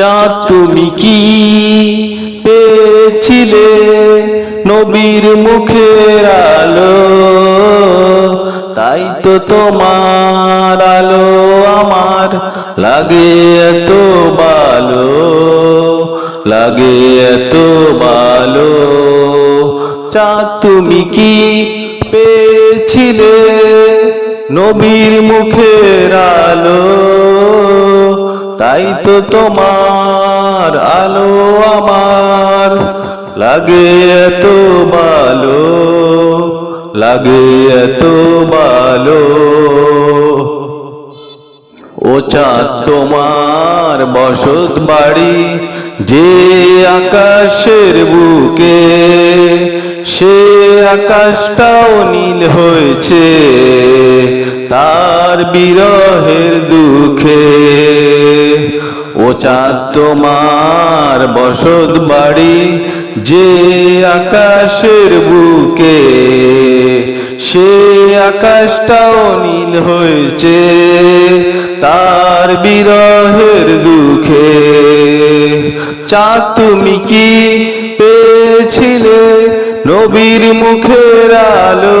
চাঁদ তুমি কি পেয়েছিলে নবীর মুখের আলো? তাই তো তোমার আলো আমার লাগে এত ভালো, লাগে এত ভালো। চাঁদ তুমি কি পেয়েছিলে নবীর মুখের আলো? তাই তো তোমার আলো আমার। লাগে এত ভালো, লাগে এত ভালো। ও চাঁদ তোমার বসত বাড়ি যে আকাশের বুকে, সে আকাশটাও নীল হয়েছে তার বিরহের দুঃখে। চাঁদ তোমার বসত বাড়ি, যে আকাশের বুকে, সে আকাশটাও নীল হয়েছে, তার বিরহের দুঃখে। চাঁদ তুমি কি পেয়েছিলে নবীর মুখের আলো?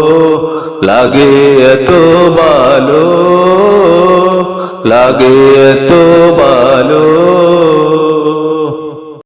লাগে এত ভালো লাগে এত ভালো।